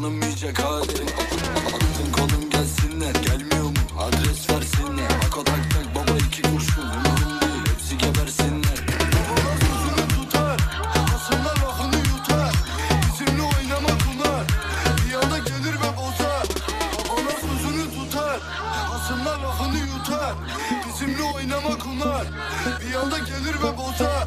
tanınmayacak hali. Aklın kolun gelsinler gelmiyor mu? Adres versinler. Ako tak tak baba iki kurşun. Umurum değil hepsi gebersinler. Babalar sözünü tutar Hasımlar lafını yutar. Bizimle oynamak bunlar Bir anda gelir ve bozar. Babalar sözünü tutar Hasımlar lafını yutar. Bizimle oynamak bunlar Bir anda gelir ve bozar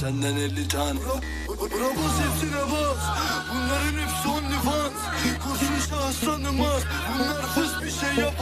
senden 50 tane. Bravo hepsine bas